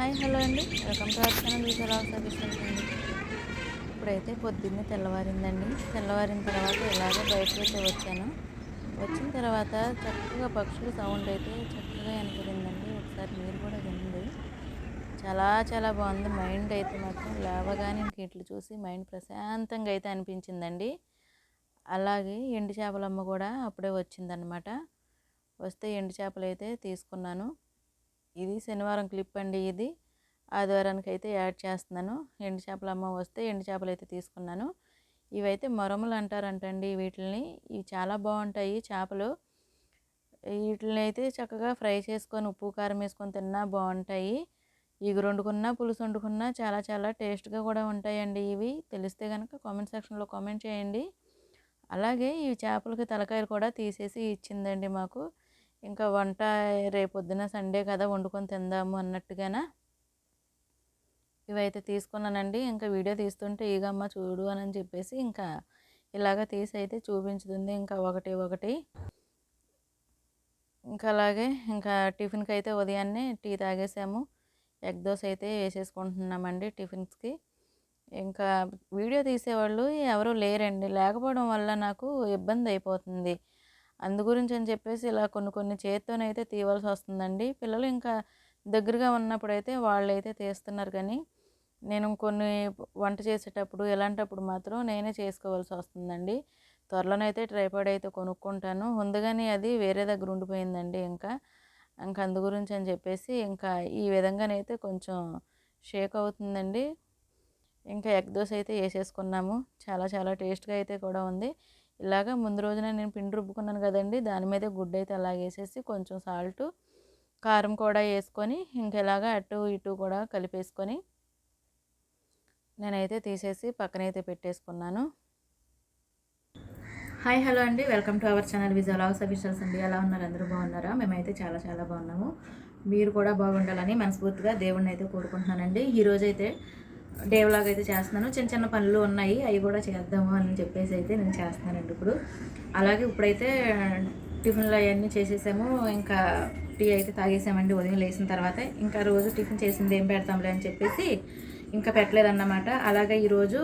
Hi hello అండి. Welcome to our channel. Service అండి ఇప్పుడైతే పొద్దున్నే తెల్లవారిందండి. తెల్లవారిన తర్వాత ఇలాగే బయటకు వచ్చాను. వచ్చిన తర్వాత చక్కగా పక్షుల సౌండ్ అయితే చక్కగా వినపడిందండి ఒకసారి మీరు కూడా వినండి చాలా చాలా బాగుంది. మైండ్ అయితే మాత్రం లేవగానే ఇంక ఇట్లు చూసి మైండ్ ప్రశాంతంగా అయితే అనిపించిందండి. అలాగే ఎండు చేపలమ్మ కూడా అప్పుడే వచ్చిందనమాట వస్తే ఎండు చేపలు అయితే తీసుకున్నాను. ఇది శనివారం క్లిప్ అండి ఇది. ఆదివారానికి అయితే యాడ్ చేస్తున్నాను. ఎండు చేపలు అమ్మ వస్తే ఎండు చేపలు అయితే తీసుకున్నాను. ఇవైతే మొరములు అంటారంటండి వీటిని ఇవి చాలా బాగుంటాయి చేపలు. వీటిని అయితే చక్కగా ఫ్రై చేసుకొని ఉప్పు కారం వేసుకొని తిన్నా బాగుంటాయి. ఇగురు వండుకున్నా పులుసు వండుకున్నా చాలా చాలా టేస్ట్గా కూడా ఉంటాయండి ఇవి. తెలిస్తే కనుక కామెంట్ సెక్షన్లో కామెంట్ చేయండి. అలాగే ఈ చేపలకి తలకాయలు కూడా తీసేసి ఇచ్చిందండి మాకు. ఇంకా వంట రేపొద్దున సండే కదా వండుకొని తిందాము అన్నట్టుగానే? ఇవైతే తీసుకున్నానండి. ఇంకా వీడియో తీస్తుంటే ఈగమ్మ చూడు అని చెప్పేసి ఇంకా ఇలాగ తీసి అయితే చూపించుతుంది. ఇంకా ఒకటి ఒకటి. ఇంకా అలాగే ఇంకా టిఫిన్కి అయితే ఉదయాన్నే టీ తాగేసాము. ఎగ్ దోశ అయితే వేసేసుకుంటున్నామండి టిఫిన్స్కి. ఇంకా వీడియో తీసేవాళ్ళు ఎవరు లేరండి. లేకపోవడం వల్ల నాకు ఇబ్బంది అయిపోతుంది. అందు గురించి అని చెప్పేసి ఇలా కొన్ని కొన్ని చేత్తోనైతే తీయవలసి వస్తుందండి పిల్లలు ఇంకా దగ్గరగా ఉన్నప్పుడు అయితే వాళ్ళు అయితే తీస్తున్నారు కానీ నేను కొన్ని వంట చేసేటప్పుడు ఇలాంటప్పుడు మాత్రం నేనే చేసుకోవాల్సి వస్తుందండి త్వరలోనైతే ట్రైపాడ్ అయితే కొనుక్కుంటాను. ముందుగానే అది వేరే దగ్గర ఉండిపోయిందండి ఇంకా. ఇంకా అందు గురించి అని చెప్పేసి ఇంకా ఈ విధంగానైతే కొంచెం షేక్ అవుతుందండి. ఇంకా ఎగ్ దోశ అయితే వేసేసుకున్నాము. చాలా చాలా టేస్ట్గా అయితే కూడా ఉంది. ఇలాగ ముందు రోజున నేను పిండి రుబ్బుకున్నాను కదండి దాని మీద గుడ్డ అయితే అలాగేసేసి కొంచెం సాల్ట్ కారం కూడా వేసుకొని ఇంకెలాగా అటు ఇటు కూడా కలిపేసుకొని నేనైతే తీసేసి పక్కనైతే పెట్టేసుకున్నాను. హాయ్ హలో అండి. Welcome to our channel Vijay logs officials అండి. ఎలా ఉన్నారు? అందరూ బాగున్నారా? మేమైతే చాలా చాలా బాగున్నాము. మీరు కూడా బాగుండాలని మనస్ఫూర్తిగా దేవుడిని అయితే కోరుకుంటున్నానండి. ఈరోజు డేవలాగ్ అయితే చేస్తున్నాను. చిన్న చిన్న పనులు ఉన్నాయి. అవి కూడా చేద్దాము అని చెప్పేసి అయితే నేను చేస్తున్నానండి ఇప్పుడు. అలాగే ఇప్పుడైతే టిఫిన్లు అవన్నీ చేసేసాము. ఇంకా టీ అయితే తాగేసామండి. ఉదయం లేచిన తర్వాత ఇంకా రోజు టిఫిన్ చేసింది ఏం పెడతాంలే అని చెప్పేసి ఇంకా పెట్టలేదన్నమాట. అలాగే ఈరోజు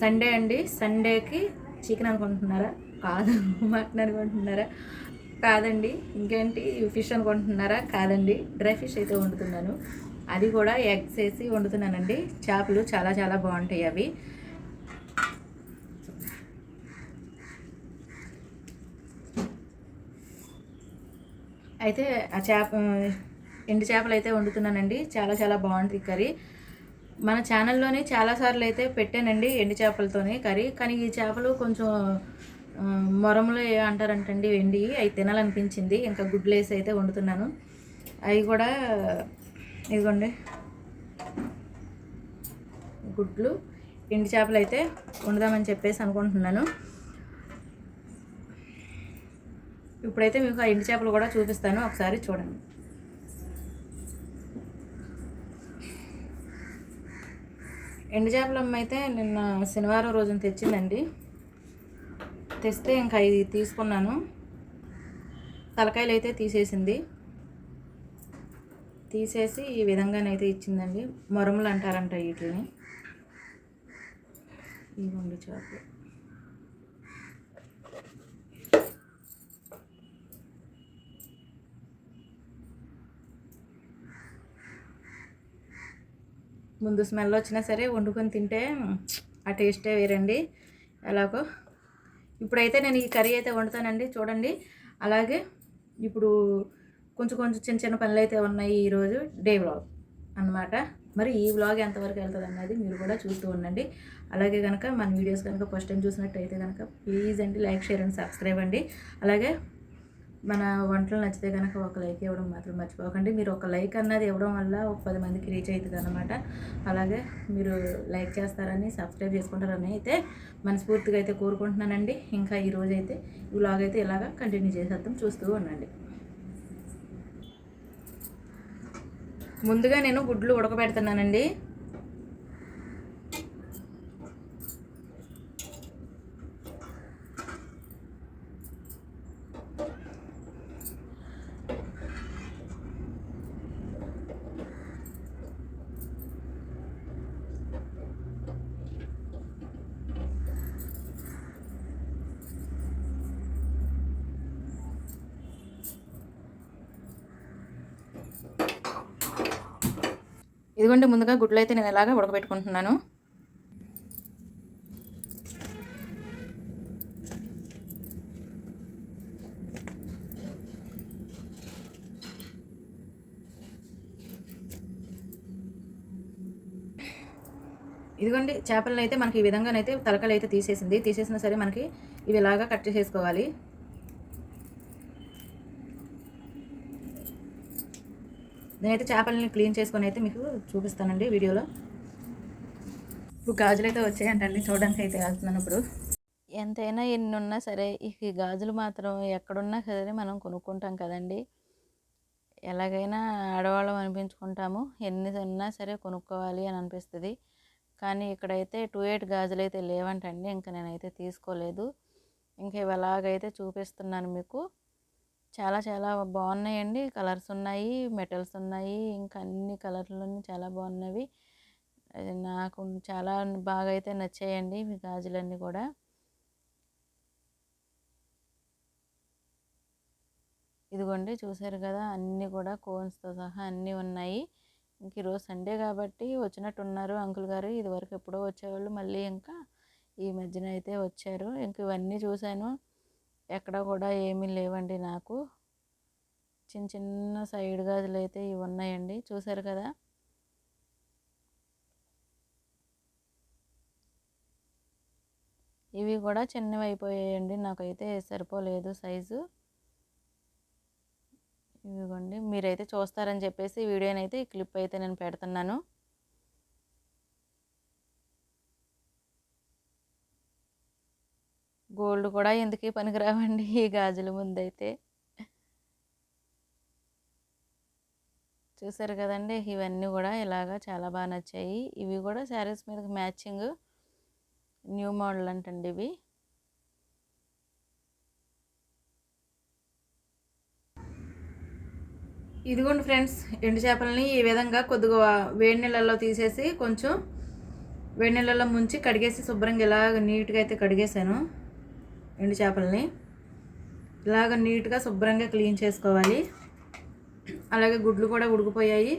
సండే అండి. సండేకి చికెన్ అనుకుంటున్నారా? కాదు. మటన్ అనుకుంటున్నారా? కాదండి. ఇంకేంటి? ఫిష్ అనుకుంటున్నారా? కాదండి. డ్రై ఫిష్ అయితే వండుతున్నాను. అది కూడా ఎగ్స్ వేసి వండుతున్నానండి. చేపలు చాలా చాలా బాగుంటాయి అవి. అయితే ఆ చేప ఎండు చేపలు అయితే వండుతున్నానండి. చాలా చాలా బాగుంటుంది కర్రీ. మన ఛానల్లోనే చాలాసార్లు అయితే పెట్టానండి ఎండు చేపలతోనే కర్రీ. కానీ ఈ చేపలు కొంచెం మొరములు ఏ అంటారంటండి వెండి అవి తినాలనిపించింది. ఇంకా గుడ్లేసి అయితే వండుతున్నాను. అవి కూడా ఇదిగోండి. గుడ్లు ఎండి చేపలు అయితే వండుదామని చెప్పేసి అనుకుంటున్నాను. ఇప్పుడైతే మీకు ఆ ఎండు చేపలు కూడా చూపిస్తాను. ఒకసారి చూడండి. ఎండు చేపలమ్మ అయితే నిన్న శనివారం రోజున తెచ్చిందండి. తెస్తే ఇంకా ఇది తీసుకున్నాను. తలకాయలు అయితే తీసేసింది. తీసేసి ఈ విధంగానైతే ఇచ్చిందండి. మొరములు అంటారంట వీటిని. ఇవ్వండి చేపలు ముందు స్మెల్ వచ్చినా సరే వండుకొని తింటే ఆ టేస్టే వేరండి. ఎలాగో. ఇప్పుడైతే నేను ఈ కర్రీ అయితే వండుతానండి. చూడండి. అలాగే ఇప్పుడు కొంచెం కొంచెం చిన్న చిన్న పనులు అయితే ఉన్నాయి ఈరోజు డే వ్లాగ్ అన్నమాట. మరి ఈ వ్లాగ్ ఎంతవరకు వెళ్తుంది అన్నది మీరు కూడా చూస్తూ ఉండండి. అలాగే కనుక మన వీడియోస్ కనుక ఫస్ట్ టైం చూసినట్టయితే కనుక ప్లీజ్ అండి లైక్ షేర్ అండ్ సబ్స్క్రైబ్ అండి. అలాగే మన వంటలు నచ్చితే కనుక ఒక లైక్ ఇవ్వడం మాత్రం మర్చిపోకండి. మీరు ఒక లైక్ అన్నది ఇవ్వడం వల్ల ఒక పది మందికి రీచ్ అవుతుంది అనమాట అలాగే మీరు లైక్ చేస్తారని సబ్స్క్రైబ్ చేసుకుంటారని అయితే మనస్ఫూర్తిగా అయితే కోరుకుంటున్నానండి. ఇంకా ఈ అయితే ఈ వ్లాగ్ అయితే ఇలాగా కంటిన్యూ చేసేద్దాం. చూస్తూ ఉండండి. ముందుగా నేను గుడ్లు ఉడకబెడుతున్నానండి. ఇదిగోండి ముందుగా గుడ్లు అయితే నేను ఇలాగా ఉడకబెట్టుకుంటున్నాను. ఇదిగోండి చేపలను అయితే మనకి ఈ విధంగానైతే తలకలు అయితే తీసేసింది. తీసేసినా సరే మనకి ఇవి ఇలాగా కట్ చేసేసుకోవాలి. నేనైతే చేపలని క్లీన్ చేసుకొని అయితే మీకు చూపిస్తానండి వీడియోలో. ఇప్పుడు గాజులు అయితే వచ్చాయంటండి చూడడానికి అయితే వెళ్తున్నాను ఇప్పుడు. ఎంతైనా ఎన్ని ఉన్నా సరే ఈ గాజులు మాత్రం ఎక్కడున్నా సరే మనం కొనుక్కుంటాం కదండి. ఎలాగైనా ఆడవాళ్ళం అనిపించుకుంటాము ఎన్ని ఉన్నా సరే కొనుక్కోవాలి అని అనిపిస్తుంది. కానీ ఇక్కడైతే టూ ఎయిట్ గాజులు అయితే లేవంటండి ఇంకా నేనైతే తీసుకోలేదు. ఇంకా ఇవి ఎలాగైతే చూపిస్తున్నాను మీకు. చాలా చాలా బాగున్నాయండి. కలర్స్ ఉన్నాయి మెటల్స్ ఉన్నాయి ఇంకా అన్ని కలర్లు చాలా బాగున్నవి. అది నాకు చాలా బాగా అయితే నచ్చాయండి మీ గాజులన్నీ కూడా. ఇదిగోండి చూసారు కదా అన్నీ కూడా కోన్స్తో సహా అన్నీ ఉన్నాయి. ఇంక ఈరోజు సండే కాబట్టి వచ్చినట్టు ఉన్నారు అంకుల్ గారు. ఇదివరకు ఎప్పుడో వచ్చేవాళ్ళు మళ్ళీ ఇంకా ఈ మధ్యన అయితే వచ్చారు. ఇంక ఇవన్నీ చూశాను. ఎక్కడ కూడా ఏమీ లేవండి నాకు. చిన్న చిన్న సైడ్ గాజులు అయితే ఇవి ఉన్నాయండి. చూసారు కదా? ఇవి కూడా చిన్నవి అయిపోయాయండి. నాకైతే సరిపోలేదు సైజు. ఇదిగోండి మీరైతే చూస్తారని చెప్పేసి వీడియోనైతే ఈ క్లిప్ అయితే నేను పెడుతున్నాను. గోల్డ్ కూడా ఎందుకు పనికిరావండి ఈ గాజుల ముందైతే. చూసారు కదండి ఇవన్నీ కూడా ఇలాగా చాలా బాగా నచ్చాయి. ఇవి కూడా శారీస్ మీద మ్యాచింగ్ న్యూ మోడల్ అంటండి ఇవి. ఇదిగోండి ఫ్రెండ్స్ ఎండు చేపలని ఈ విధంగా కొద్దిగా వేడి నీళ్ళల్లో తీసేసి కొంచెం వేడి నీళ్ళల్లో ముంచి కడిగేసి శుభ్రంగా ఇలాగ నీట్గా అయితే కడిగేసాను ఎండు చేపలని ఇలాగ నీట్గా శుభ్రంగా క్లీన్ చేసుకోవాలి. అలాగే గుడ్లు కూడా ఉడికిపోయాయి.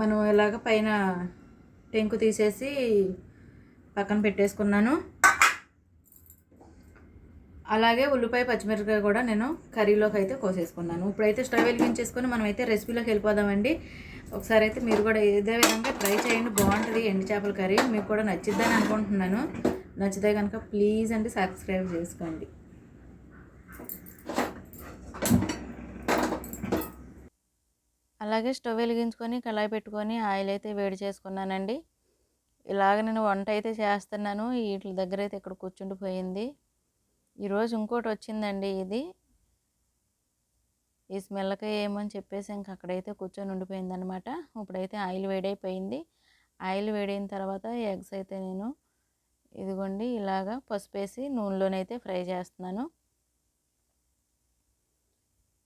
మనం ఇలాగ పైన టెంకు తీసేసి పక్కన పెట్టేసుకున్నాను. అలాగే ఉల్లిపాయ పచ్చిమిరపకాయ కూడా నేను కర్రీలోకి అయితే కోసేసుకున్నాను. ఇప్పుడైతే స్టవ్ వెలిగించేసుకొని మనం అయితే రెసిపీలోకి వెళ్ళిపోదామండి. ఒకసారి అయితే మీరు కూడా ఇదే విధంగా ట్రై చేయండి. బాగుంటుంది ఎండు చేపల కర్రీ. మీకు కూడా నచ్చిద్దని అనుకుంటున్నాను. నచ్చితే కనుక ప్లీజ్ అండి సబ్స్క్రైబ్ చేసుకోండి. అలాగే స్టవ్ వెలిగించుకొని కళాయి పెట్టుకొని ఆయిల్ అయితే వేడి చేసుకున్నానండి. ఇలాగ నేను వంట అయితే చేస్తున్నాను. వీటి దగ్గర అయితే ఇక్కడ కూర్చుండిపోయింది. ఈరోజు ఇంకోటి వచ్చిందండి ఇది. ఈ స్మెల్కి ఏమని చెప్పేసి ఇంక అక్కడైతే కూర్చొని ఉండిపోయింది అనమాట ఇప్పుడైతే ఆయిల్ వేడైపోయింది. ఆయిల్ వేడైన తర్వాత ఎగ్స్ అయితే నేను ఇదిగోండి ఇలాగా పసుపు వేసి నూనెలోనైతే ఫ్రై చేస్తున్నాను.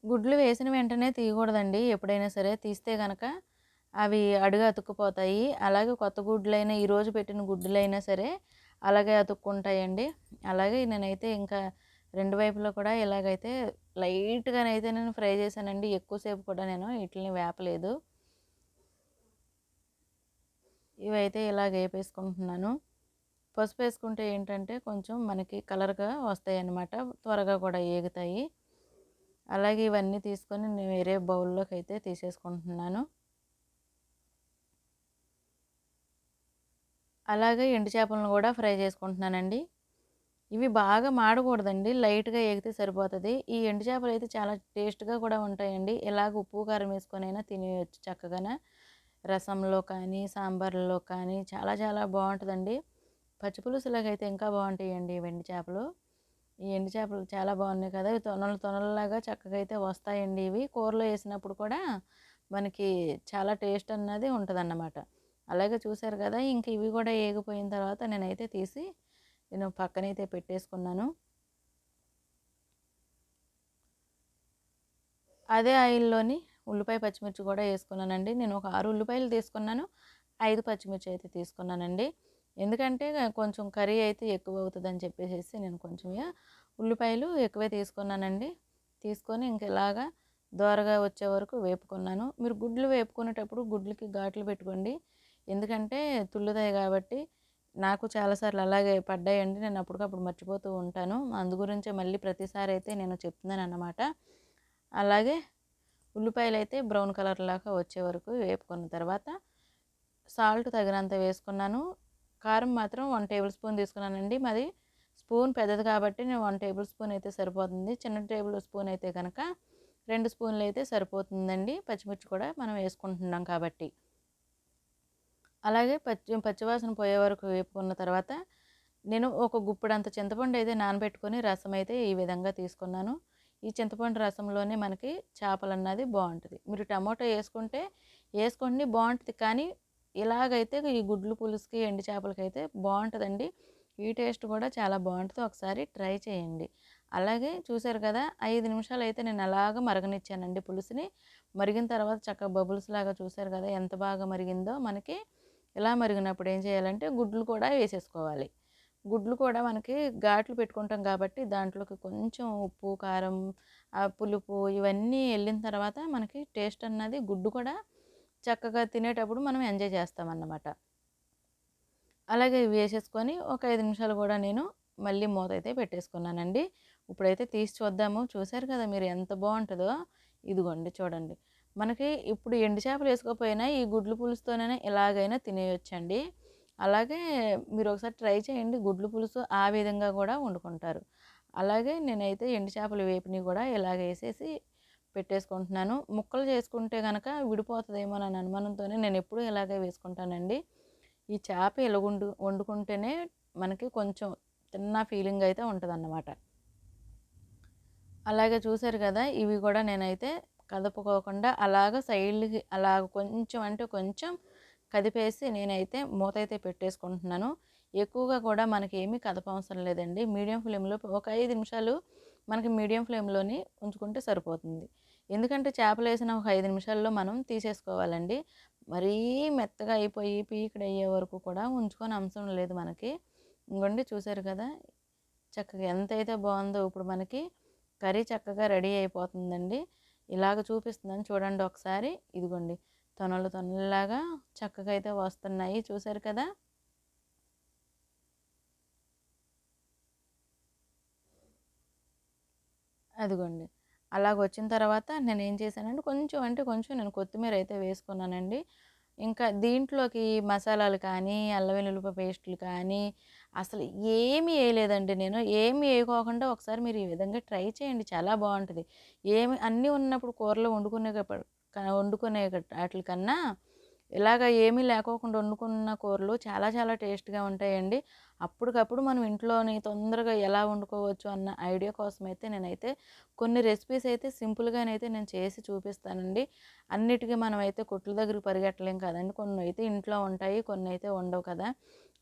గుడ్లు వేసిన వెంటనే తీయకూడదండి. ఎప్పుడైనా సరే తీస్తే కనుక అవి అడుగు అతుక్కుపోతాయి. అలాగే కొత్త గుడ్లైనా ఈరోజు పెట్టిన గుడ్లైనా సరే అలాగే అతుక్కుంటాయండి. అలాగే నేనైతే ఇంకా రెండు వైపులో కూడా ఇలాగైతే లైట్గానైతే నేను ఫ్రై చేశానండి. ఎక్కువసేపు కూడా నేను వీటిని వేపలేదు. ఇవైతే ఇలాగ వేపేసుకుంటున్నాను. పసుపు వేసుకుంటే ఏంటంటే కొంచెం మనకి కలర్గా వస్తాయి అన్నమాట త్వరగా కూడా ఏగుతాయి. అలాగే ఇవన్నీ తీసుకొని నేను వేరే బౌల్లోకి అయితే తీసేసుకుంటున్నాను. అలాగే ఎండు చేపలను కూడా ఫ్రై చేసుకుంటున్నానండి. ఇవి బాగా మాడకూడదండి. లైట్గా ఎగితే సరిపోతుంది. ఈ ఎండు చేపలు అయితే చాలా టేస్ట్గా కూడా ఉంటాయండి. ఇలాగ ఉప్పు కారం వేసుకొని అయినా తినేయచ్చు చక్కగా రసంలో కానీ సాంబార్లో కానీ చాలా చాలా బాగుంటుందండి. పచ్చిపులుసులాగా అయితే ఇంకా బాగుంటాయండి ఈ ఎండు చేపలు. ఈ ఎండి చేపలు చాలా బాగున్నాయి కదా ఇవి తొనలు తొనలలాగా చక్కగా అయితే వస్తాయండి ఇవి. కూరలో వేసినప్పుడు కూడా మనకి చాలా టేస్ట్ అన్నది ఉంటుందన్నమాట. అలాగే చూశారు కదా ఇంక ఇవి కూడా ఏగిపోయిన తర్వాత నేనైతే తీసి నేను పక్కనైతే పెట్టేసుకున్నాను. అదే ఆయిల్లోని ఉల్లిపాయ పచ్చిమిర్చి కూడా వేసుకున్నానండి. నేను ఒక ఆరు ఉల్లిపాయలు తీసుకున్నాను ఐదు పచ్చిమిర్చి అయితే తీసుకున్నానండి. ఎందుకంటే కొంచెం కర్రీ అయితే ఎక్కువ అవుతుందని చెప్పేసి నేను కొంచెం ఉల్లిపాయలు ఎక్కువే తీసుకున్నానండి. తీసుకొని ఇంక ఇలాగా దోరగా వచ్చే వరకు వేపుకున్నాను. మీరు గుడ్లు వేపుకునేటప్పుడు గుడ్లకి ఘాట్లు పెట్టుకోండి. ఎందుకంటే తుల్లుతాయి కాబట్టి నాకు చాలాసార్లు అలాగే పడ్డాయండి. నేను అప్పటికప్పుడు మర్చిపోతూ ఉంటాను. అందు గురించే మళ్ళీ ప్రతిసారి అయితే నేను చెప్తున్నాను అన్నమాట అలాగే ఉల్లిపాయలు అయితే బ్రౌన్ కలర్ లాగా వచ్చే వరకు వేపుకున్న తర్వాత సాల్ట్ తగినంత వేసుకున్నాను. కారం మాత్రం వన్ టేబుల్ స్పూన్ తీసుకున్నానండి. మాది స్పూన్ పెద్దది కాబట్టి నేను వన్ టేబుల్ స్పూన్ అయితే సరిపోతుంది. చిన్న టేబుల్ స్పూన్ అయితే కనుక రెండు స్పూన్లు అయితే సరిపోతుందండి. పచ్చిమిర్చి కూడా మనం వేసుకుంటున్నాం కాబట్టి. అలాగే పచ్చి పచ్చివాసన పోయే వరకు వేపుకున్న తర్వాత నేను ఒక గుప్పుడంత చింతపండు అయితే నానబెట్టుకొని రసం అయితే ఈ విధంగా తీసుకున్నాను. ఈ చింతపండు రసంలోనే మనకి చేపలు అన్నది బాగుంటుంది. మీరు టమాటో వేసుకుంటే వేసుకోండి బాగుంటుంది కానీ ఇలాగైతే ఈ గుడ్లు పులుసుకి ఎండు చేపలకి అయితే బాగుంటుందండి ఈ టేస్ట్ కూడా చాలా బాగుంటుంది ఒకసారి ట్రై చేయండి. అలాగే చూసారు కదా ఐదు నిమిషాలు అయితే నేను అలాగ మరగనిచ్చానండి పులుసుని. మరిగిన తర్వాత చక్కగా బబుల్స్ లాగా చూసారు కదా ఎంత బాగా మరిగిందో మనకి ఇలా మరిగినప్పుడు ఏం చేయాలంటే గుడ్లు కూడా వేసేసుకోవాలి. గుడ్లు కూడా మనకి ఘాట్లు పెట్టుకుంటాం కాబట్టి దాంట్లోకి కొంచెం ఉప్పు కారం ఆ పులుపు ఇవన్నీ వెళ్ళిన తర్వాత మనకి టేస్ట్ అన్నది గుడ్డు కూడా చక్కగా తినేటప్పుడు మనం ఎంజాయ్ చేస్తామన్నమాట. అలాగే ఇవి వేసేసుకొని ఒక ఐదు నిమిషాలు కూడా నేను మళ్ళీ మూత అయితే పెట్టేసుకున్నానండి. ఇప్పుడైతే తీసి చూద్దాము. చూశారు కదా మీరు ఎంత బాగుంటుందో? ఇదిగోండి చూడండి. మనకి ఇప్పుడు ఎండు చేపలు వేసుకోకపోయినా ఈ గుడ్లు పులుసుతోనే ఎలాగైనా తినేయొచ్చండి. అలాగే మీరు ఒకసారి ట్రై చేయండి. గుడ్లు పులుసు ఆ విధంగా కూడా వండుకుంటారు. అలాగే నేనైతే ఎండు చేపలు వేపిని కూడా ఇలాగ వేసేసి పెట్టేసుకుంటున్నాను. ముక్కలు చేసుకుంటే కనుక విడిపోతుందేమో అని అనుమానంతోనే నేను ఎప్పుడూ ఇలాగే వేసుకుంటానండి. ఈ చేప ఎలుగుండు వండుకుంటేనే మనకి కొంచెం చిన్న ఫీలింగ్ అయితే ఉంటుంది అన్నమాట అలాగే చూశారు కదా ఇవి కూడా నేనైతే కదుపుకోకుండా అలాగ సైడ్కి అలాగ కొంచెం అంటే కొంచెం కదిపేసి నేనైతే మూత అయితే పెట్టేసుకుంటున్నాను. ఎక్కువగా కూడా మనకి ఏమీ కదపవసరం లేదండి. మీడియం ఫ్లేమ్లో ఒక ఐదు నిమిషాలు మనకి మీడియం ఫ్లేమ్లోనే ఉంచుకుంటే సరిపోతుంది. ఎందుకంటే చేపలు వేసిన ఒక ఐదు నిమిషాల్లో మనం తీసేసుకోవాలండి. మరీ మెత్తగా అయిపోయి పీకిడి అయ్యే వరకు కూడా ఉంచుకొని అంశం లేదు మనకి. ఇంకోండి చూసారు కదా చక్కగా ఎంత అయితే బాగుందో ఇప్పుడు మనకి కర్రీ చక్కగా రెడీ అయిపోతుందండి. ఇలాగ చూపిస్తుందని చూడండి ఒకసారి. ఇదిగోండి తొనలు తొనలాగా చక్కగా అయితే వస్తున్నాయి. చూసారు కదా? అదిగోండి. అలాగ వచ్చిన తర్వాత నేను ఏం చేశానంటే కొంచెం అంటే కొంచెం నేను కొత్తిమీర అయితే వేసుకున్నానండి. ఇంకా దీంట్లోకి మసాలాలు కానీ అల్లం వెల్లుల్లి పేస్టులు కానీ అసలు ఏమీ వేయలేదండి నేను. ఏమి వేయకోకుండా ఒకసారి మీరు ఈ విధంగా ట్రై చేయండి చాలా బాగుంటుంది. ఏమి అన్నీ ఉన్నప్పుడు కూరలో వండుకునే వండుకునే వాటికన్నా ఇలాగ ఏమీ లేకోకుండా వండుకున్న కూరలు చాలా చాలా టేస్ట్గా ఉంటాయండి. అప్పటికప్పుడు మనం ఇంట్లోని తొందరగా ఎలా వండుకోవచ్చు అన్న ఐడియా కోసం అయితే నేనైతే కొన్ని రెసిపీస్ అయితే సింపుల్గానైతే నేను చేసి చూపిస్తానండి. అన్నిటికీ మనం అయితే కొట్ల దగ్గరికి పరిగెట్టలేం కదండి. కొన్ని అయితే ఇంట్లో ఉంటాయి కొన్ని అయితే ఉండవు కదా.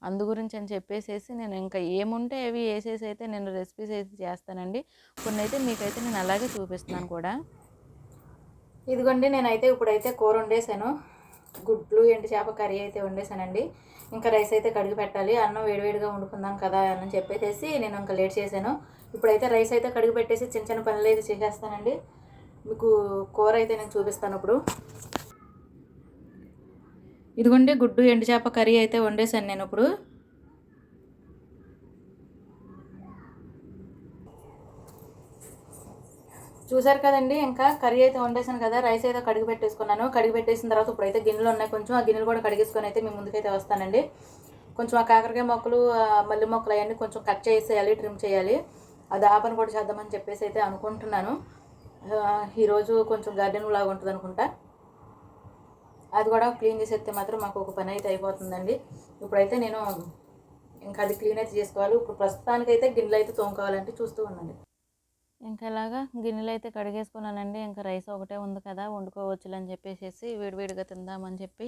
అందు గురించి అని చెప్పేసేసి నేను ఇంకా ఏముంటే అవి వేసేసి అయితే నేను రెసిపీస్ అయితే చేస్తానండి. కొన్ని అయితే మీకైతే నేను అలాగే చూపిస్తున్నాను కూడా. ఇదిగోండి నేనైతే ఇప్పుడైతే కూర వండేసాను. గుడ్లు ఎండు చేప కర్రీ అయితే వండేసానండి ఇంకా రైస్ అయితే కడిగి పెట్టాలి. అన్నం వేడివేడిగా వండుకుందాం కదా అని చెప్పేసి నేను ఇంకా లేట్ చేశాను. ఇప్పుడైతే రైస్ అయితే కడిగి పెట్టేసి చిన్న చిన్న పనులు అయితే చేసేస్తానండి. మీకు కూర అయితే నేను చూపిస్తాను ఇప్పుడు. ఇదిగోండి గుడ్డు ఎండు చేప కర్రీ అయితే వండేసాను నేను ఇప్పుడు. చూసారు కదండి ఇంకా కర్రీ అయితే వండేసాను కదా రైస్ అయితే కడిగి పెట్టేసుకున్నాను. కడిగి పెట్టేసిన తర్వాత ఇప్పుడైతే గిన్నెలు ఉన్నాయి కొంచెం. ఆ గిన్నెలు కూడా కడిగేసుకొని అయితే మీ ముందుకైతే వస్తానండి. కొంచెం ఆ కాకరకాయ మొక్కలు మల్లి మొక్కలు అవన్నీ కొంచెం కట్ చేసేయాలి ట్రిమ్ చేయాలి. అది ఆ కూడా చేద్దామని చెప్పేసి అయితే అనుకుంటున్నాను. ఈరోజు కొంచెం గార్డెన్ లాగా ఉంటుంది అనుకుంటా. అది కూడా క్లీన్ చేసేస్తే మాత్రం మాకు ఒక పని అయితే అయిపోతుందండి. ఇప్పుడైతే నేను ఇంకా అది క్లీన్ అయితే చేసుకోవాలి. ఇప్పుడు ప్రస్తుతానికైతే గిన్నెలు అయితే తోముకోవాలంటే చూస్తూ ఉండండి ఇంకా ఇలాగా గిన్నెలు అయితే కడిగేసుకున్నానండి. ఇంకా రైస్ ఒకటే ఉంది కదా వండుకోవచ్చు అని చెప్పేసి వేడివేడిగా తిందామని చెప్పి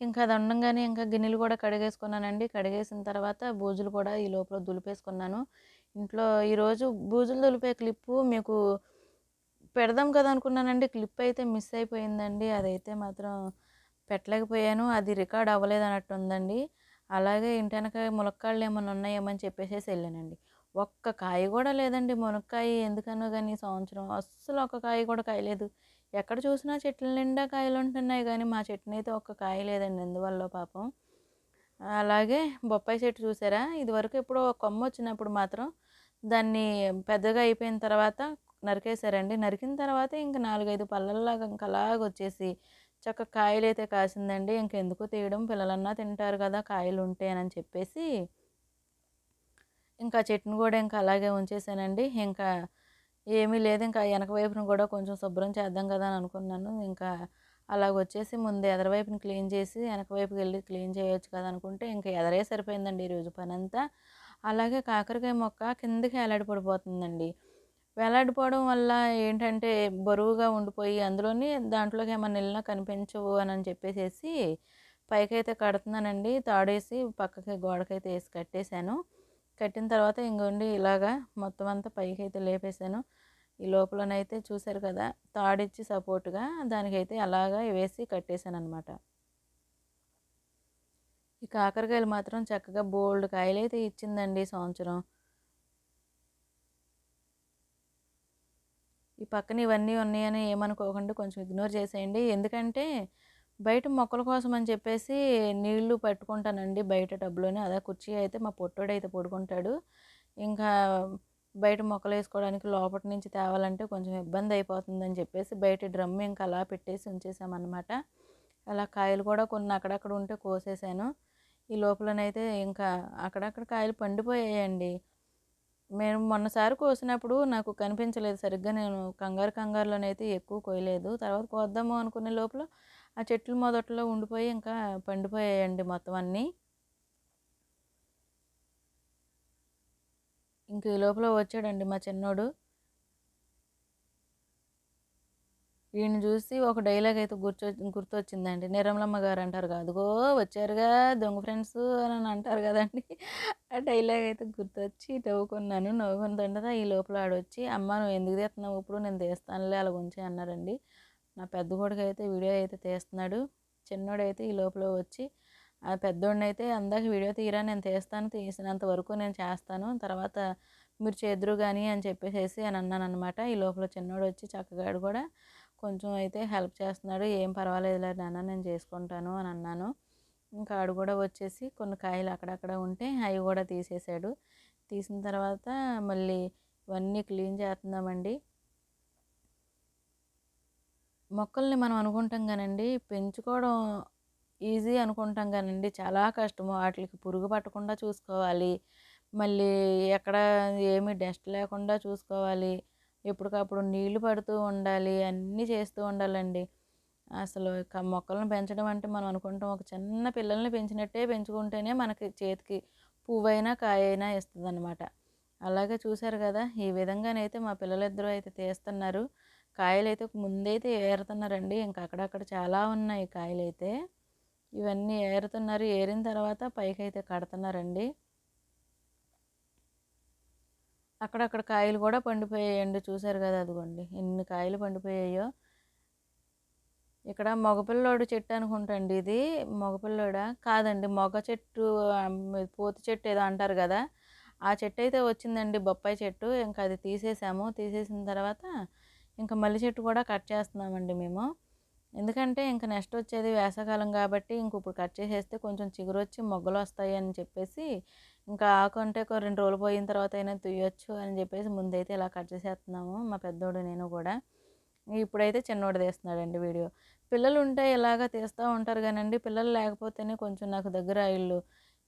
ఇంకా అది ఉండగానే ఇంకా గిన్నెలు కూడా కడిగేసుకున్నానండి. కడిగేసిన తర్వాత బూజులు కూడా ఈ లోపల దులిపేసుకున్నాను. ఇంట్లో ఈరోజు బూజులు దులిపే క్లిప్పు మీకు పెడదాం కదా అనుకున్నానండి. క్లిప్ అయితే మిస్ అయిపోయిందండి. అదైతే మాత్రం పెట్టలేకపోయాను. అది రికార్డ్ అవ్వలేదు అన్నట్టు ఉందండి అలాగే ఇంటి వెనక ములక్కాళ్ళు ఏమైనా ఉన్నాయేమని చెప్పేసి వెళ్ళానండి. ఒక్క కాయ కూడా లేదండి మునక్కాయ. ఎందుకనో కానీ సంవత్సరం అస్సలు ఒక్క కాయ కూడా కాయలేదు. ఎక్కడ చూసినా చెట్ల నిండా కాయలు ఉంటున్నాయి కానీ మా చెట్టుని అయితే ఒక్క కాయ లేదండి ఎందువల్ల పాపం. అలాగే బొప్పాయి చెట్టు చూసారా? ఇదివరకు ఎప్పుడో ఒక కొమ్మ వచ్చినప్పుడు మాత్రం దాన్ని పెద్దగా అయిపోయిన తర్వాత నరికేశారండి. నరికిన తర్వాత ఇంక నాలుగైదు పళ్ళల్లాగా ఇంకా అలాగ వచ్చేసి చక్క కాయలు అయితే కాసిందండి. ఇంకెందుకు తీయడం పిల్లలన్నా తింటారు కదా కాయలు ఉంటాయని చెప్పేసి ఇంకా చెట్టును కూడా ఇంకా అలాగే ఉంచేసానండి. ఇంకా ఏమీ లేదు. ఇంకా వెనక వైపును కూడా కొంచెం శుభ్రం చేద్దాం కదా అని అనుకున్నాను. ఇంకా అలాగ వచ్చేసి ముందు ఎదరవైపుని క్లీన్ చేసి వెనక వైపుకి వెళ్ళి క్లీన్ చేయొచ్చు కదా అనుకుంటే ఇంకా ఎదరే సరిపోయిందండి ఈరోజు పని అంతా అలాగే కాకరకాయ మొక్క కిందకి వేలాడిపడిపోతుందండి వేలాడిపోవడం వల్ల ఏంటంటే బరువుగా ఉండిపోయి అందులోని దాంట్లోకి ఏమైనా వెళ్ళినా కనిపించవు అని చెప్పేసేసి చెప్పేసి పైకైతే కడుతున్నానండి. తాడేసి పక్కకి గోడకైతే వేసి కట్టేశాను. కట్టిన తర్వాత ఇంకోండి ఇలాగా మొత్తం అంతా పైకి అయితే లేపేశాను. ఈ లోపలనైతే చూశారు కదా తాడిచ్చి సపోర్ట్గా దానికైతే అలాగా వేసి కట్టేశాను అనమాట ఈ కాకరకాయలు మాత్రం చక్కగా బోల్డ్ కాయలు అయితే ఇచ్చిందండి ఈ సంవత్సరం. ఈ పక్కన ఇవన్నీ ఉన్నాయని ఏమనుకోకుండా కొంచెం ఇగ్నోర్ చేసేయండి. ఎందుకంటే బయట మొక్కల కోసం అని చెప్పేసి నీళ్ళు పట్టుకుంటానండి బయట టబ్లోనే. అదే కుర్చీ అయితే మా పొట్టోడు అయితే పడుకుంటాడు. ఇంకా బయట మొక్కలు వేసుకోవడానికి లోపల నుంచి తేవాలంటే కొంచెం ఇబ్బంది అయిపోతుందని చెప్పేసి బయట డ్రమ్ ఇంకా అలా పెట్టేసి ఉంచేసామన్నమాట. అలా కాయలు కూడా కొన్ని అక్కడక్కడ ఉంటే కోసేసాను. ఈ లోపలనైతే ఇంకా అక్కడక్కడ కాయలు పండిపోయాయండి. మేము మొన్నసారి కోసినప్పుడు నాకు కనిపించలేదు. సరిగ్గా నేను కంగారు కంగారులోనైతే ఎక్కువ కోయలేదు. తర్వాత కోద్దాము అనుకునే లోపల ఆ చెట్లు మొదట్లో ఉండిపోయి ఇంకా పండిపోయాయండి మొత్తం అన్నీ. ఇంక ఈ లోపల వచ్చాడండి మా చిన్నోడు. ఈయన చూసి ఒక డైలాగ్ అయితే గుర్తు గుర్తొచ్చిందండి. నిరమలమ్మ గారు అంటారు కదా అదిగో వచ్చారుగా దొంగ ఫ్రెండ్స్ అని అంటారు కదండి. ఆ డైలాగ్ అయితే గుర్తొచ్చి నవ్వుకున్నాను. నవ్వుకున్న ఈ లోపల ఆడొచ్చి అమ్మ నువ్వు ఎందుకు తీస్తున్నావు? ఇప్పుడు నేను తీస్తానులే అలా ఉంచి అన్నారండి. నా పెద్ద కొడుకు అయితే వీడియో అయితే తీస్తున్నాడు. చిన్నోడైతే ఈ లోపల వచ్చి ఆ పెద్దోడిని అయితే అందాక వీడియో తీరా నేను తీస్తాను తీసినంత వరకు నేను చేస్తాను తర్వాత మీరు చేద్దరు కానీ అని చెప్పేసి అని అన్నాను అనమాట ఈ లోపల చిన్నోడు వచ్చి చక్కగాడు కూడా కొంచెం అయితే హెల్ప్ చేస్తున్నాడు ఏం పర్వాలేదులే నాన్న నేను చేసుకుంటాను అని అన్నాను. ఇంకా ఆడు కూడా వచ్చేసి కొన్ని కాయలు అక్కడక్కడ ఉంటే అవి కూడా తీసేసాడు. తీసిన తర్వాత మళ్ళీ ఇవన్నీ క్లీన్ చేస్తున్నామండి. మొక్కల్ని మనం అనుకుంటాం కానండి పెంచుకోవడం ఈజీ అనుకుంటాం కానండి చాలా కష్టము. వాటికి పురుగు పట్టకుండా చూసుకోవాలి. మళ్ళీ ఎక్కడ ఏమి డస్ట్ లేకుండా చూసుకోవాలి. ఎప్పటికప్పుడు నీళ్ళు పడుతూ ఉండాలి. అన్నీ చేస్తూ ఉండాలండి. అసలు మొక్కలను పెంచడం అంటే మనం అనుకుంటాం ఒక చిన్న పిల్లల్ని పెంచినట్టే పెంచుకుంటేనే మనకి చేతికి పువ్వైనా కాయ అయినా ఇస్తుంది అనమాట అలాగే చూశారు కదా ఈ విధంగానైతే మా పిల్లలిద్దరూ అయితే తీస్తున్నారు. కాయలు అయితే ముందైతే ఏరుతున్నారండి. ఇంకా అక్కడక్కడ చాలా ఉన్నాయి కాయలు అయితే ఇవన్నీ ఏరుతున్నారు. ఏరిన తర్వాత పైకి అయితే కడుతున్నారండి. అక్కడక్కడ కాయలు కూడా పండిపోయాయండి. చూశారు కదా అదిగోండి. ఎన్ని కాయలు పండిపోయాయో. ఇక్కడ మగపిల్లోడు చెట్టు అనుకుంటండి ఇది. మగపిల్లోడ? కాదండి. మొగ చెట్టు పోతు చెట్టు ఏదో అంటారు కదా. ఆ చెట్టు అయితే వచ్చిందండి బొప్పాయి చెట్టు. ఇంకా అది తీసేసాము. తీసేసిన తర్వాత ఇంకా మల్లి చెట్టు కూడా కట్ చేస్తున్నామండి మేము. ఎందుకంటే ఇంకా నెక్స్ట్ వచ్చేది వేసవకాలం కాబట్టి ఇంక ఇప్పుడు కట్ చేసేస్తే కొంచెం చిగురు వచ్చి మొగ్గలు వస్తాయి అని చెప్పేసి ఇంకా ఆకు అంటే ఒక రెండు రోజులు పోయిన తర్వాత అయినా తుయ్యొచ్చు అని చెప్పేసి ముందైతే ఇలా కట్ చేసేస్తున్నాము మా పెద్దోడు నేను కూడా. ఇప్పుడైతే చిన్నోడు తీస్తున్నాడండి వీడియో. పిల్లలు ఉంటే ఇలాగ తీస్తూ ఉంటారు కానండి పిల్లలు లేకపోతేనే కొంచెం నాకు దగ్గర ఇల్లు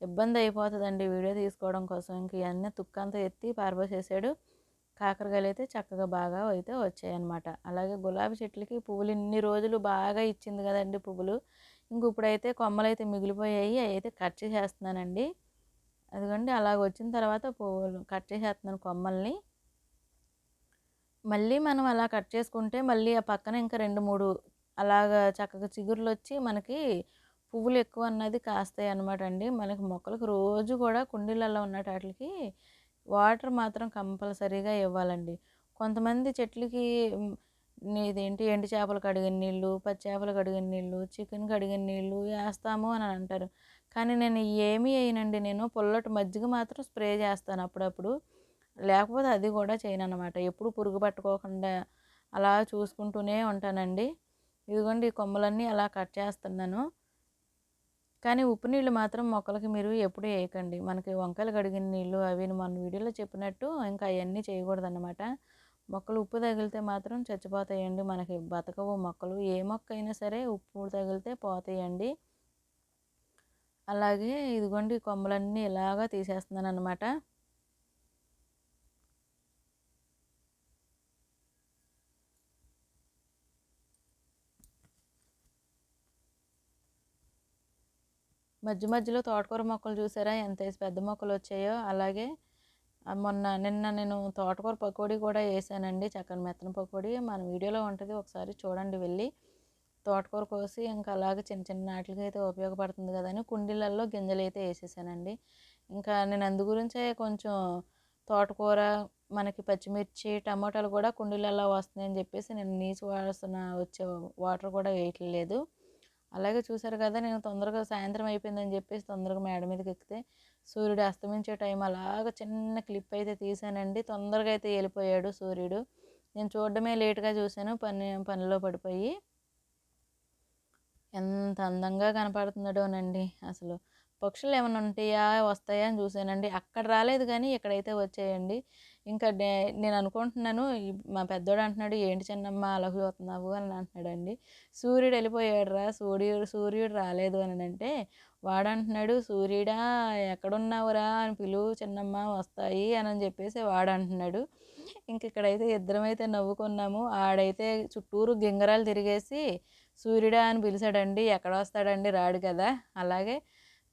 ఇబ్బంది అయిపోతుందండి వీడియో తీసుకోవడం కోసం. ఇంక ఇవన్నీ తుక్కంతా ఎత్తి పారబోసేసాడు. కాకరకాయలు అయితే చక్కగా బాగా అయితే వచ్చాయన్నమాట. అలాగే గులాబీ చెట్లకి పువ్వులు ఇన్ని రోజులు బాగా ఇచ్చింది కదండి పువ్వులు. ఇంక ఇప్పుడైతే కొమ్మలు అయితే మిగిలిపోయాయి అవి అయితే కట్ చేసేస్తున్నానండి. అదిగోండి అలాగ వచ్చిన తర్వాత పువ్వులు కట్ చేసేస్తున్నాను కొమ్మల్ని. మళ్ళీ మనం అలా కట్ చేసుకుంటే మళ్ళీ ఆ పక్కన ఇంకా రెండు మూడు అలాగా చక్కగా చిగురులు వచ్చి మనకి పువ్వులు ఎక్కువ అన్నది కాస్తాయి అనమాట అండి మనకి మొక్కలకు రోజు కూడా కుండీలలో ఉన్న వాటికి వాటర్ మాత్రం కంపల్సరీగా ఇవ్వాలండి. కొంతమంది చెట్లకి ఇదేంటి ఎండు చేపలు కడిగిన నీళ్ళు పచ్చి చేపలు కడిగిన నీళ్ళు చికెన్ కడిగిన నీళ్ళు వేస్తాము అని అంటారు. కానీ నేను ఏమీ వేయనండి నేను. పుల్లటి మజ్జిగ మాత్రం స్ప్రే చేస్తాను అప్పుడప్పుడు. లేకపోతే అది కూడా చేయను అనమాట ఎప్పుడు పురుగు పట్టుకోకుండా అలా చూసుకుంటూనే ఉంటానండి. ఇదిగోండి ఈ కొమ్మలన్నీ అలా కట్ చేస్తున్నాను. కానీ ఉప్పు నీళ్ళు మాత్రం మొక్కలకి మీరు ఎప్పుడు వేయకండి మనకి వంకాయలు కడిగిన నీళ్ళు అవి మన వీడియోలో చెప్పినట్టు ఇంకా అవన్నీ చేయకూడదు అనమాట మొక్కలు ఉప్పు తగిలితే మాత్రం చచ్చిపోతాయండి మనకి. బతకవు మొక్కలు. ఏ మొక్క అయినా సరే ఉప్పు తగిలితే పోతాయండి. అలాగే ఇదిగోండి కొమ్మలన్నీ ఇలాగా తీసేస్తున్నాను అనమాట మధ్య మధ్యలో తోటకూర మొక్కలు చూసారా? ఎంత పెద్ద మొక్కలు వచ్చాయో. అలాగే మొన్న నిన్న నేను తోటకూర పకోడీ కూడా వేసానండి చక్కని మెత్తన పకోడీ. మన వీడియోలో ఉంటుంది ఒకసారి చూడండి వెళ్ళి. తోటకూర కోసి ఇంకా అలాగే చిన్న చిన్న నాట్లకి అయితే ఉపయోగపడుతుంది కదా అని కుండీలలో గింజలు అయితే వేసేసానండి. ఇంకా నేను అందు గురించే కొంచెం తోటకూర మనకి పచ్చిమిర్చి టమాటాలు కూడా కుండీలలో వస్తున్నాయని చెప్పేసి నేను నీచు వాసన వచ్చే వాటర్ కూడా వేయట్లేదు. అలాగే చూసారు కదా నేను తొందరగా సాయంత్రం అయిపోయిందని చెప్పేసి తొందరగా మేడ మీదకి ఎక్కితే సూర్యుడు అస్తమించే టైం అలాగ చిన్న క్లిప్ అయితే తీసానండి తొందరగా అయితే వెళ్ళిపోయాడు సూర్యుడు. నేను చూడడమే లేట్గా చూశాను పని పనిలో పడిపోయి. ఎంత అందంగా కనపడుతున్నాడోనండి. అసలు పక్షులు ఏమైనా ఉంటాయా వస్తాయా అని చూశానండి. అక్కడ రాలేదు కానీ ఇక్కడైతే వచ్చాయండి. ఇంకా నేను అనుకుంటున్నాను మా పెద్దోడు అంటున్నాడు ఏంటి చిన్నమ్మ అలా చూస్తున్నావు? అని అంటున్నాడండి. సూర్యుడు వెళ్ళిపోయాడు రా సూర్యుడు సూర్యుడు రాలేదు అని అంటే వాడు అంటున్నాడు సూర్యుడా ఎక్కడున్నావురా? అని పిలువు చిన్నమ్మ వస్తాయి అని చెప్పేసి వాడు అంటున్నాడు. ఇంక ఇక్కడైతే ఇద్దరమైతే నవ్వుకున్నాము. ఆడైతే చుట్టూరు గింగరాలు తిరిగేసి సూర్యుడా అని పిలిచాడండి ఎక్కడ వస్తాడండి? రాడు కదా. అలాగే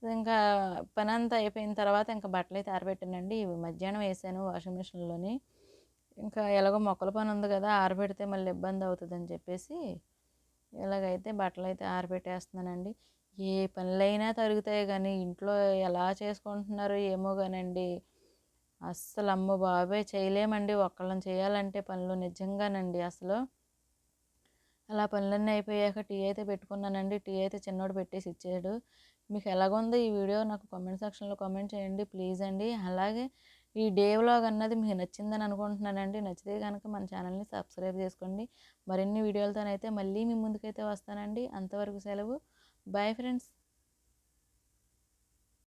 ఇంకా పని అంతా అయిపోయిన తర్వాత ఇంకా బట్టలు అయితే ఆరబెట్టానండి. ఇవి మధ్యాహ్నం వేసాను వాషింగ్ మిషన్లోని. ఇంకా ఎలాగో మొక్కల పని ఉంది కదా ఆరబెడితే మళ్ళీ ఇబ్బంది అవుతుందని చెప్పేసి ఇలాగైతే బట్టలు అయితే ఆరబెట్టేస్తున్నానండి. ఏ పనులైనా తరుగుతాయి కానీ ఇంట్లో ఎలా చేసుకుంటున్నారో ఏమో కానండి అస్సలు అమ్మ బాబాయ్ చేయలేమండి. ఒక్కళ్ళని చేయాలంటే పనులు నిజంగానండి అసలు. అలా పనులన్నీ అయిపోయాక టీ అయితే పెట్టుకున్నానండి. టీ అయితే చిన్నోడు పెట్టేసి ఇచ్చాడు. మీకు ఎలాగుందో ఈ వీడియో నాకు కామెంట్ సెక్షన్లో కామెంట్ చేయండి ప్లీజ్ అండి. అలాగే ఈ డే వ్లాగ్ అన్నది మీకు నచ్చిందని అనుకుంటున్నానండి. నచ్చితే కనుక మన ఛానల్ని సబ్స్క్రైబ్ చేసుకోండి. మరిన్ని వీడియోలతోనైతే మళ్ళీ మీ ముందుకైతే వస్తానండి. అంతవరకు సెలవు. Bye friends